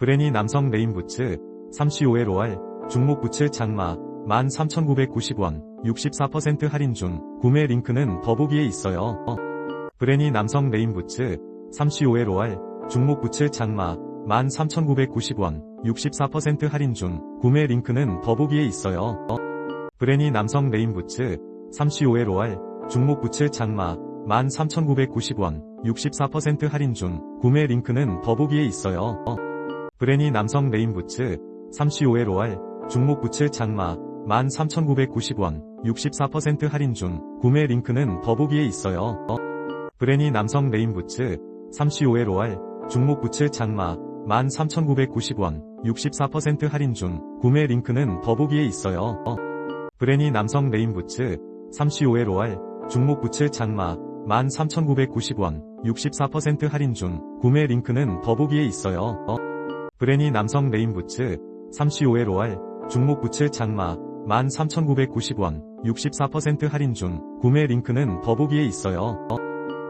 브레니 남성 레인 부츠 3C5의 로알 중목 부츠 장마 13,990원 64% 할인 중 구매 링크는 더보기에 있어요. 어. 브레니 남성 레인 부츠 3C5의 로알 중목 부츠 장마 13,990원 64% 할인 중 구매 링크는 더보기에 있어요. 어. 브레니 남성 레인 부츠 3C5의 로알 중목 부츠 장마 13,990원 64% 할인 중 구매 링크는 더보기에 있어요. 어. 브레니 남성 레인부츠 3C5의 로알 중목 부츠 장마 13,990원 64% 할인 중 구매 링크는 더보기에 있어요. 어. 브레니 남성 레인부츠 3C5의 로알 중목 부츠 장마 13,990원 64% 할인 중 구매 링크는 더보기에 있어요. 어. 브레니 남성 레인부츠 3C5의 로알 중목 부츠 장마 13,990원 64% 할인 중 구매 링크는 더보기에 있어요. 어. 브레니 남성 레인 부츠 3C5의 로알 중목 부츠 장마 13,990원 64% 할인 중 구매 링크는 더보기에 있어요. 어.